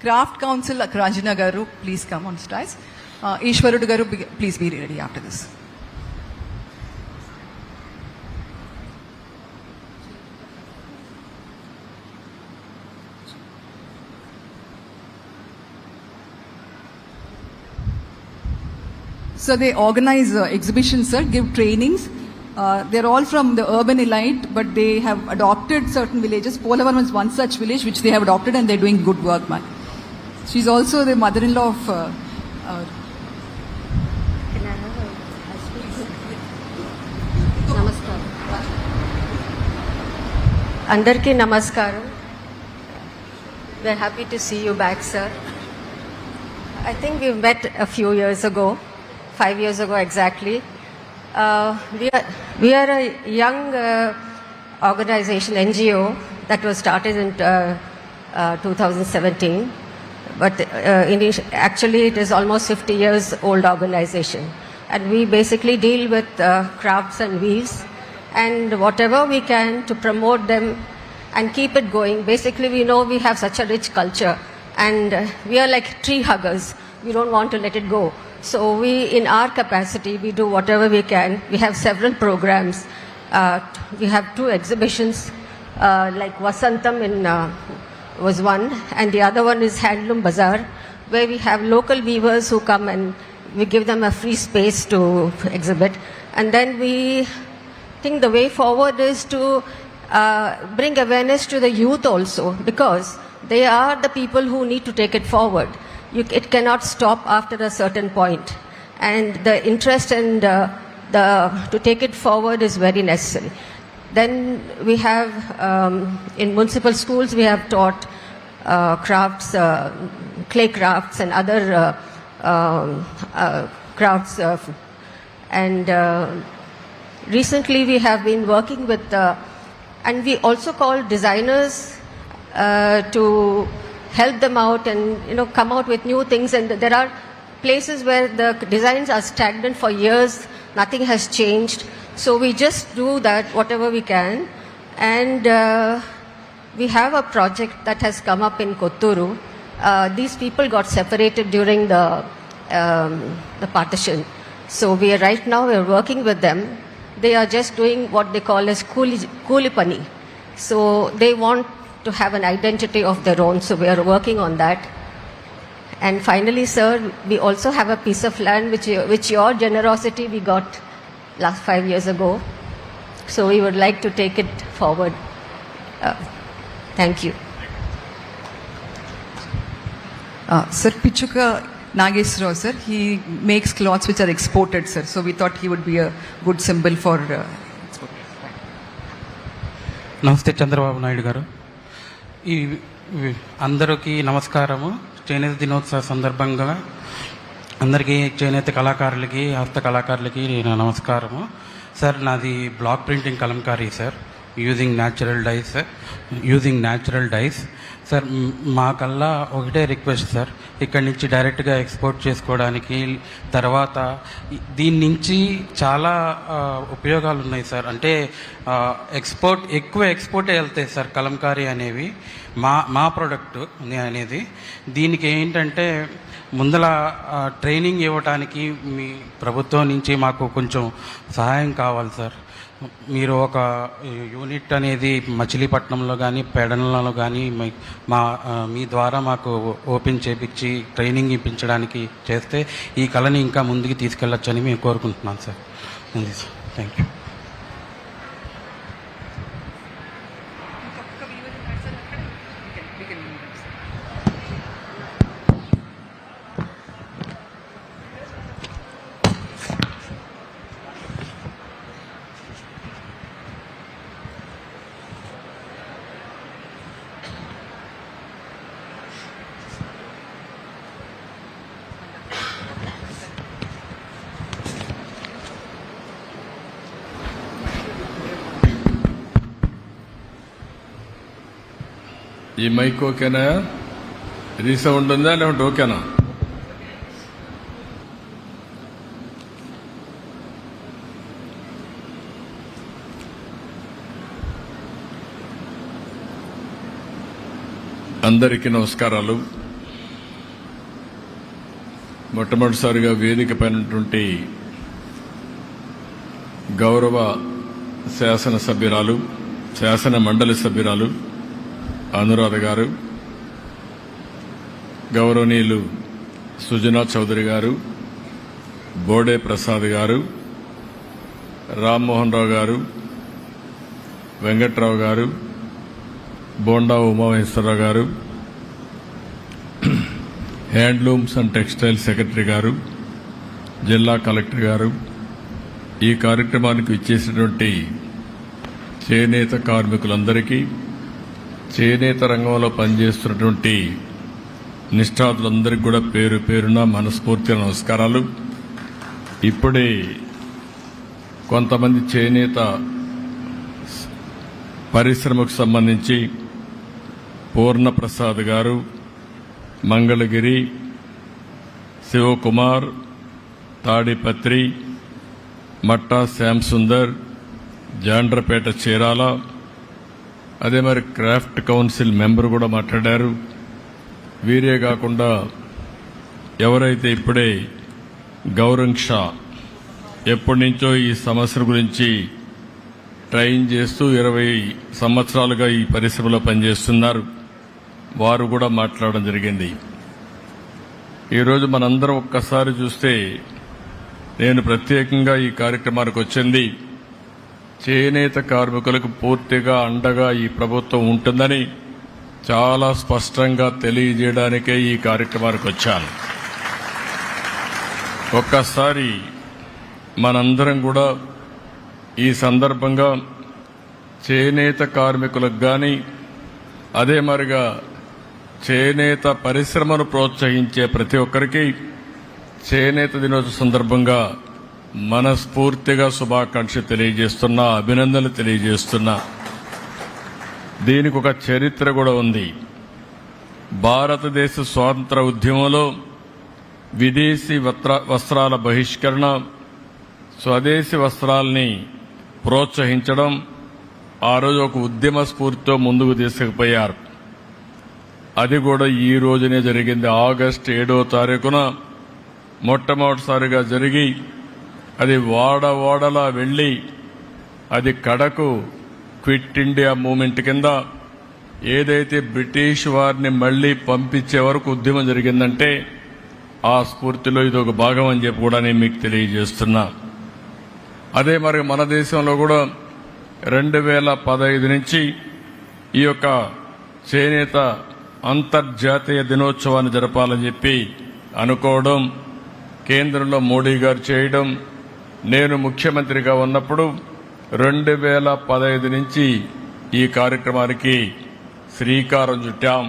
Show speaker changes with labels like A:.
A: Craft Council, Ranjana Garu, please come on stage. Uh, Ishwarudu Garu, be- please be ready after this. So they organize uh, exhibitions, sir, give trainings. Uh, they're all from the urban elite, but they have adopted certain villages. Polavaram is one such village which they have adopted, and they're doing good work, man. She's also the mother-in-law of. Uh, uh,
B: నమస్కారం అందరికీ నమస్కారం we're happy to see you back sir i think we've met a few years ago five years ago exactly uh, we, are, we are a young uh, organization ngo that was started in uh, uh, 2017 but uh, actually it is almost 50 years old organization. And we basically deal with uh, crafts and weaves. And whatever we can to promote them and keep it going. Basically we know we have such a rich culture. And uh, we are like tree huggers. We don't want to let it go. So we in our capacity we do whatever we can. We have several programs. Uh, we have two exhibitions uh, like vasantam in uh, was one, and the other one is Handloom Bazaar, where we have local weavers who come and we give them a free space to exhibit. And then we think the way forward is to uh, bring awareness to the youth also, because they are the people who need to take it forward. You, it cannot stop after a certain point, and the interest and uh, the to take it forward is very necessary. Then we have um, in municipal schools we have taught uh, crafts, uh, clay crafts, and other uh, um, uh, crafts. Uh, and uh, recently we have been working with, and we also call designers to help them out and you know come out with new things. And there are places where the designs are stagnant for years, nothing has changed. So we just do that whatever we can, and uh, we have a project that has come up in Kotturu. Uh, these people got separated during the um, the partition, so we are right now we are working with them. They are just doing what they call as kuli, kulipani. So they want to have an identity of their own. So we are working on that. And finally, sir, we also have a piece of land which, which your generosity we got last five years ago. So we would like to take it forward. Uh, thank you.
A: uh, sir, Pichuka Nageswara, sir, he makes cloths which are exported, sir. So we thought he would be a good symbol for uh, export.
C: నమస్తే చంద్రబాబు నాయుడు గారు ఈ ఈ అందరికీ నమస్కారము చేనేత దినోత్సవ సందర్భంగా అందరికీ చేనేత కళాకారులకి హస్త కళాకారులకి నేను నమస్కారము. సార్ నాది block printing Kalamkari sir. Using natural dyes using natural dyes sir మాకల్లా ఒకటే రిక్వెస్ట్ సార్. ఇక్కడి నుంచి డైరెక్ట్గా ఎక్స్పోర్ట్ చేసుకోవడానికి తర్వాత దీని నుంచి చాలా ఉపయోగాలు ఉన్నాయి సార్. అంటే ఎక్స్పోర్ట్ ఎక్కువ ఎక్స్పోర్ట్ వెళ్తాయి సార్ కలంకారీ అనేవి. మా మా ప్రోడక్ట్ అనేది. దీనికి ఏంటంటే ముందల ట్రైనింగ్ ఇవ్వటానికి మీ ప్రభుత్వం నుంచి మాకు కొంచెం సహాయం కావాలి సార్. మీరు ఒక యూనిట్ అనేది మచిలీపట్నంలో కానీ పెడనలో కానీ మా మీ ద్వారా మాకు ఓపెన్ చేపించి ట్రైనింగ్ ఇప్పించడానికి చేస్తే ఈ కళని ఇంకా ముందుకు తీసుకెళ్ళొచ్చని మేము కోరుకుంటున్నాం సార్. ఉంది సార్. థ్యాంక్ యూ
D: ఈ మైక్ ఓకేనా? రీసౌండ్ ఉందా లేకుంటే ఓకేనా? అందరికీ నమస్కారాలు. మొట్టమొదటిసారిగా వేదిక పైనటువంటి గౌరవ శాసన సభ్యురాలు శాసన మండలి సభ్యురాలు అనురాధ గారు గౌరవనీయులు సుజనా చౌదరి గారు బోడే ప్రసాద్ గారు రామ్మోహన్ రావు గారు వెంకట్రావు గారు బోండా ఉమామహేశ్వరరావు గారు హ్యాండ్లూమ్స్ అండ్ టెక్స్టైల్ సెక్రటరీ గారు జిల్లా కలెక్టర్ గారు ఈ కార్యక్రమానికి ఇచ్చేసినటువంటి చేనేత కార్మికులందరికీ చేనేత రంగంలో పనిచేస్తున్నటువంటి నిష్ఠాతులందరికీ కూడా పేరు పేరున మనస్ఫూర్తిగా నమస్కారాలు. ఇప్పుడే కొంతమంది చేనేత పరిశ్రమకు సంబంధించి పూర్ణప్రసాద్ గారు మంగళగిరి శివకుమార్ తాడిపత్రి మట్టా శ్యామ్ సుందర్ జాండ్రపేట చీరాల అదే మరి క్రాఫ్ట్ కౌన్సిల్ మెంబర్ కూడా మాట్లాడారు. వీరే కాకుండా ఎవరైతే ఇప్పుడే గౌరంగ్ షా ఎప్పటి నుంచో ఈ సమస్యల గురించి ట్రైన్ చేస్తూ ఇరవై సంవత్సరాలుగా ఈ పరిశ్రమలో పనిచేస్తున్నారు. వారు కూడా మాట్లాడడం జరిగింది. ఈరోజు మనందరం ఒక్కసారి చూస్తే నేను ప్రత్యేకంగా ఈ కార్యక్రమానికి వచ్చింది. చేనేత కార్మికులకు పూర్తిగా అండగా ఈ ప్రభుత్వం ఉంటుందని చాలా స్పష్టంగా తెలియజేయడానికే ఈ కార్యక్రమానికి వచ్చాను. ఒక్కసారి మనందరం కూడా ఈ సందర్భంగా చేనేత కార్మికులకు కానీ అదే మరిగా చేనేత పరిశ్రమను ప్రోత్సహించే ప్రతి ఒక్కరికి చేనేత దినోత్సవ సందర్భంగా మనస్ఫూర్తిగా శుభాకాంక్ష తెలియజేస్తున్నా అభినందనలు తెలియజేస్తున్నా. దీనికి ఒక చరిత్ర కూడా ఉంది. భారతదేశ స్వాతంత్ర ఉద్యమంలో విదేశీ వస్త్ర- వస్త్రాల బహిష్కరణ స్వదేశీ వస్త్రాల్ని ప్రోత్సహించడం ఆ రోజు ఒక ఉద్యమ స్ఫూర్తితో ముందుకు తీసుకుపోయారు. అది కూడా ఈ రోజునే జరిగింది. ఆగస్టు ఏడో తారీఖున మొట్టమొదటిసారిగా జరిగి అది ఓడ ఓడలా వెళ్ళి అది కడకు క్విట్ ఇండియా మూమెంట్ కింద ఏదైతే బ్రిటిష్ వారిని మళ్ళీ పంపించే వరకు ఉద్యమం జరిగిందంటే ఆ స్ఫూర్తిలో ఇది ఒక భాగం అని చెప్పి కూడా నేను మీకు తెలియజేస్తున్నా. అదే మరి మన దేశంలో కూడా రెండు వేల పదహైదు నుంచి ఈ యొక్క చేనేత అంతర్జాతీయ దినోత్సవాన్ని జరపాలని చెప్పి అనుకోవడం కేంద్రంలో మోడీ గారు చేయడం నేను ముఖ్యమంత్రిగా ఉన్నప్పుడు రెండు వేల పదహైదు నుంచి ఈ కార్యక్రమానికి శ్రీకారం చుట్టాం.